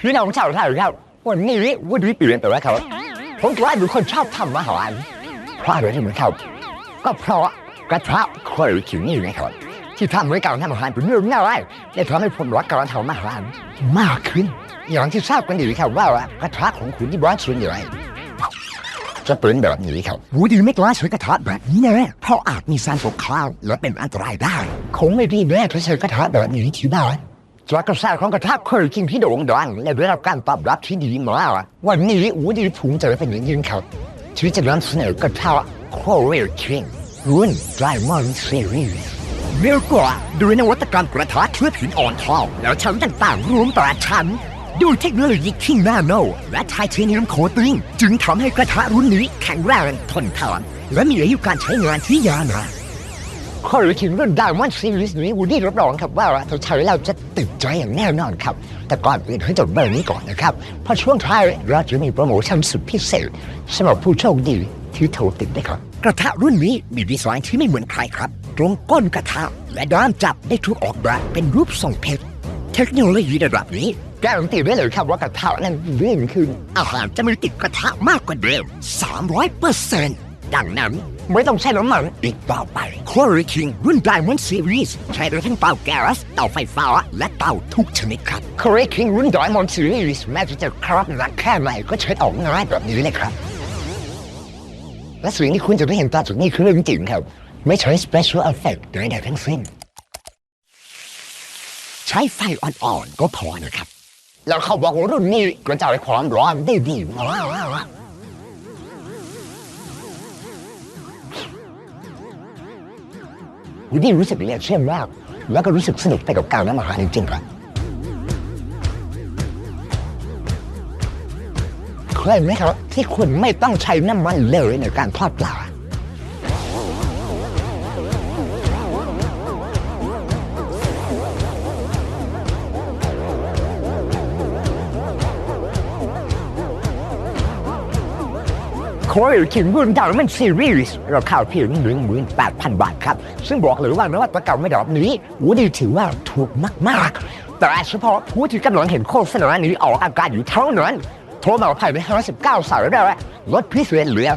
พี่น้องชาวไทยครับวันนี้วันนี้เปลี่ยนไปแล้วครับผมกลายเป็นคนชอบทำอาหารเพราะอะไรที่เหมือนครับก็เพราะกระทะเคยขิงนี่ไงครับที่ทำให้การทำอาหารเป็นเรื่องง่ายและทำให้ผมรักการทำอาหารมากขึ้น อย่างที่ทราบกันดีครับว่ากระทะของคุณที่บ้านส่วนใหญ่จะเป็นแบบนี้ครับวูดีไม่กล้าใช้กระทะแบบนี้แน่เพราะอาจมีสารตกค้างและเป็นอันตรายได้ คงไม่ดีแน่ถ้าใช้กระทะแบบนี้ที่บ้าน จากกระแสของกระทะเคยกินที่โด่งดังและได้รับการตอบรับที่ดีมากวันนี้วูดีภูมิใจเป็นอย่างยิ่งครับที่จะนำเสนอกระทะ Korea King รุ่น Diamond Series เรียกว่าด้วยนวัตกรรมกระทะเคลือบหินอ่อนทองแล้วชั้นต่างๆรวมแปดชั้นด้วยเทคโนโลยีคิงนาโนและไทเทเนียมโคตติ้งจึงทำให้กระทะรุ่นนี้แข็งแรงทนทานและมีอายุการใช้งานที่ยาวนาน ข้อรือถึงรุ่น Diamond Series นี้วูดดี้รับรองครับว่าเราใช้แล้วจะติดใจอย่างแน่นอนครับ แต่ก่อนอื่นให้จดเบอร์นี้ก่อนนะครับเพราะช่วงท้ายเราจะมีโปรโมชั่นสุดพิเศษสำหรับผู้โชคดีที่โทรติดได้ครับ กระทะรุ่นนี้มีดีไซน์ที่ไม่เหมือนใครครับ ตรงก้นกระทะและด้ามจับได้ถูกออกแบบเป็นรูปทรงเพชรเทคโนโลยีระดับนี้การันตีได้เลยครับว่ากระทะนั้นเรื่องคืออาหารจะไม่ติดกระทะมากกว่าเดิม300เปอร์เซ็นต์ ดังนั้นไม่ต้องใช้น้ำมันอีกต่อไป Quarry King รุ่น Diamond Series ใช้ได้ทั้งเตาแก๊สเตาไฟฟ้า และเตาทุกชนิดครับ Quarry King รุ่น Diamond Series แม้จะจะครับหนักแค่ไหนก็ใช้ออกง่ายแบบนี้เลยครับ และสิ่งที่คุณจะได้เห็นตอนจากนี้คือเรื่องจริงครับ ไม่ใช้ special effect ใดๆทั้งสิ้น ใช้ไฟอ่อนๆก็พอนะครับ แล้วเขาบอกว่ารุ่นนี้กระจายความร้อนได้ดีมาก วันนี้รู้สึกเรียนเชื่อมาก แล้วก็รู้สึกสนุกไปกับการทำอาหาจริงๆครับเคยไหมครับ ที่คุณไม่ต้องใช้น้ำมันเลยในการทอดปลา ยคิงรุ่นดาวมันซีรีส์ราคาเพียงหนึ่งหมื่นแปดพันบาทครับ ซึ่งบอกเลยว่านวัตกรรมระดับนี้วูดีถือว่าถูกมาก ๆ แต่เฉพาะผู้ที่กำลังเห็นโฆษณานี้ออกอากาศอยู่เท่านั้น โทรมาภายใน59สายได้ลดพิเศษเหลือ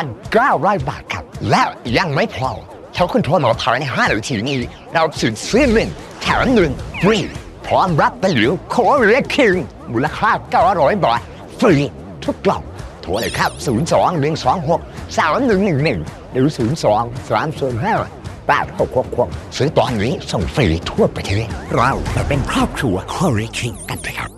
3,900 บาทครับ และยังไม่พอถ้าคุณโทรมาภายใน5นาทีนี้ เราสินซื้อหนึ่งแถมหนึ่งฟรีพร้อมรับไปหลือโคเรียคิงมูลค่า900บาทฟรีทุกกล่อง โทรเลยครับ 0 2 1 2 6 3 1 1 1 หรือ 0 2 3 0 5 8 6 6 6ซื้อตอนนี้ส่งฟรีทั่วประเทศเราเป็นครอบครัวคอริคิงกันเถอะครับ